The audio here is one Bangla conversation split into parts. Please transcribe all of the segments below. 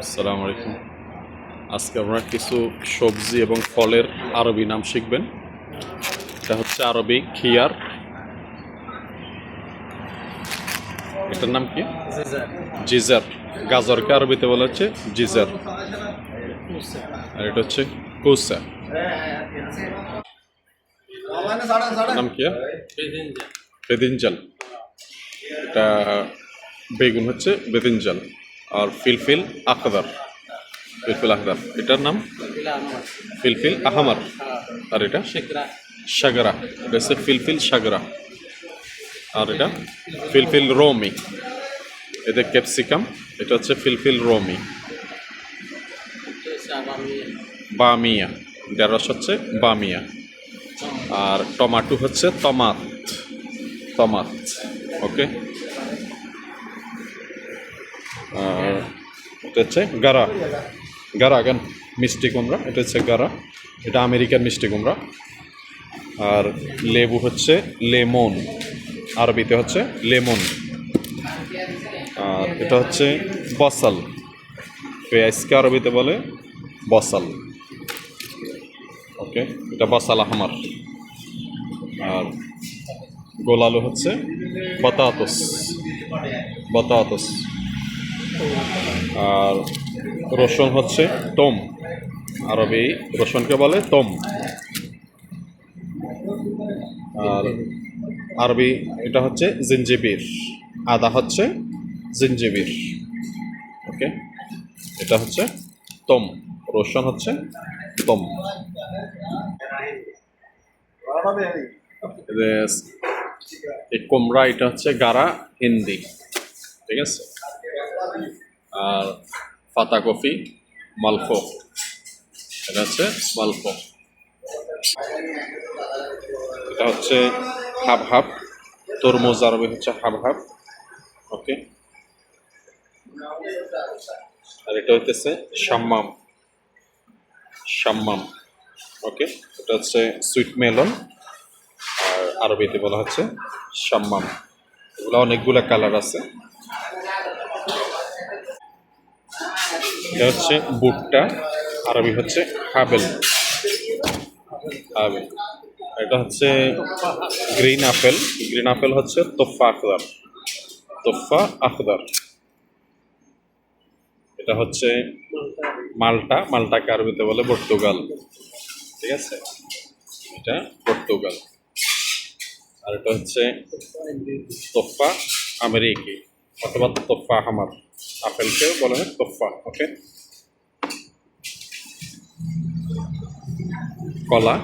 আসসালামু আলাইকুম। আজকে আমরা কিছু সবজি এবং ফলের আরবি নাম শিখবেন। এটা হচ্ছে আরবি খিয়ার। এটার নাম কি? জিজার। গাজরকে আরবিতে বলা হচ্ছে জিজার। আর এটা হচ্ছে কুসা। নাম কি? বেদিনজাল এটা বেগুন হচ্ছে বেদিনজাল আর ফিলফিল আখদার। ফিলফিল আখদার। এটার নাম? ফিলফিল আহমার। আর এটা? সাগরা। এটা হচ্ছে ফিলফিল সাগরা। আর এটা? ফিলফিল রোমি। এটা ক্যাপসিকাম। এটা হচ্ছে ফিলফিল রোমি। বামিয়া। ঢেঁড়স হচ্ছে বামিয়া। আর টমাটো হচ্ছে তমাত। তমাত। ওকে? এটা হচ্ছে গারা। গারা গান মিষ্টি কুমড়া, এটা হচ্ছে গারা। এটা আমেরিকান মিষ্টি কুমড়া। আর লেবু হচ্ছে লেমন। আরবিতে হচ্ছে লেমন। আর এটা হচ্ছে বসাল। পেঁয়াজকে আরবিতে বলে বসাল। ওকে, এটা বসাল আহমার। আর গোলালু হচ্ছে বতাতস। বতাতস। আর রসুন হচ্ছে টম। আরবি রসুনকে বলে টম। আর আরবি এটা হচ্ছে জিঞ্জিবির আদা হচ্ছে জিঞ্জিবির ওকে? এটা হচ্ছে তম রসুন হচ্ছে তম এই কোমরা এটা হচ্ছে গারা হিন্দি। ঠিক আছে? আর পাতা কফি মালফো এটা হচ্ছে মালফো এটা হচ্ছে হাব হাব। তরমুজ আরবি হচ্ছে হাব হাব। ওকে আর এটা হইতেছে শাম্মাম শাম্মাম ওকে এটা হচ্ছে সুইট মেলন আর আরবিতে বলা হচ্ছে শাম্মাম এগুলো অনেকগুলো কালার আছে। এটা হচ্ছে বুটটা, আরবি হচ্ছে হাবেল। হাবেল। এটা হচ্ছে গ্রিন আপেল। গ্রিন আপেল হচ্ছে তোফা আখদার। তোফা আখদার। এটা হচ্ছে মালটা, মালটাকে আরবিতে বলে পর্তুগাল। ঠিক আছে? এটা পর্তুগাল। আর এটা হচ্ছে তোফা আমেরিকি, অথবা তোফা হামার। আপেলকেও বলা হয় তোফা ওকে কলা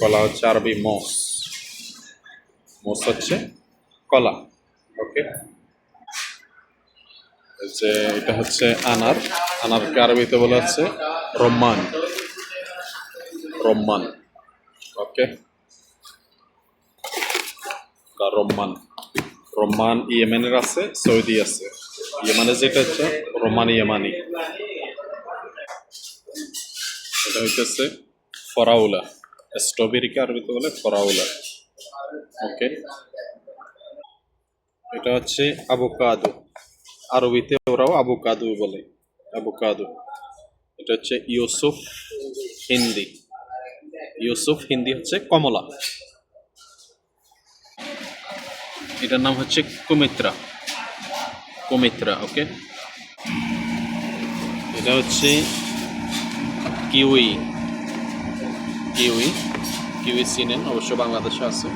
কলা হচ্ছে আরবি মস মস হচ্ছে কলা ওকে যে এটা হচ্ছে আনার, আনারকে আরবিতে বলা হচ্ছে রম্মান। রম্মান ওকে রম্মান। রম্মান ইয়েমেনের আছে, সৌদি আছে। ইয়েমানের যেটা হচ্ছে, রোমান ইয়েমানি। এটা হইতেছে ফরাউলা। স্ট্রবেরিকে আরবিতে বলে ফরাউলা। ওকে। এটা হচ্ছে আবোকাদো আরবিতে ওরাও আবোকাদো বলে। আবোকাদো এটা হচ্ছে ইউসুফ হিন্দি। ইউসুফ হিন্দি হচ্ছে কমলা। এটার নাম হচ্ছে কুমিত্রা। কুমিত্রা ওকে? এটা হচ্ছে কিউই। কিউই কিউই সিনেন অবশ্য বাংলাদেশে আছে।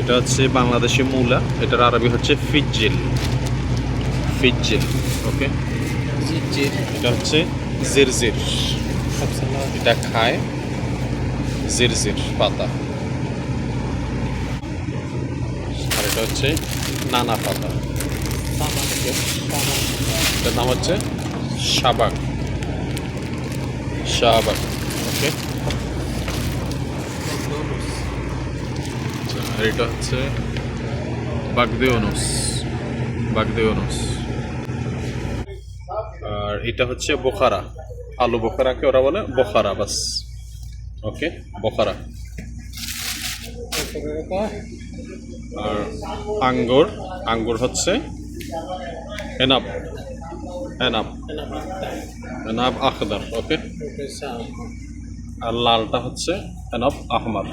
এটা হচ্ছে বাংলাদেশি মূলা এটার আরবি হচ্ছে ফিজিল ফিজিল ওকে? এটা হচ্ছে জিরজির। এটা খায় জিরজির পাতা আর এটা হচ্ছে নানা পাতা। এটার নাম হচ্ছে শাবাক। শাবাক, ওকে। আর এটা হচ্ছে বাগদেওনুস বাগদেওনুস আর এটা হচ্ছে বোখারা। আলু বোখারাকে ওরা বলে বোখারা বাস। ওকে, বোখারা। আর আঙ্গুর আঙ্গুর হচ্ছে এনাব এনাব এনাব আখদার ওকে? আর লালটা হচ্ছে এনাব আহমার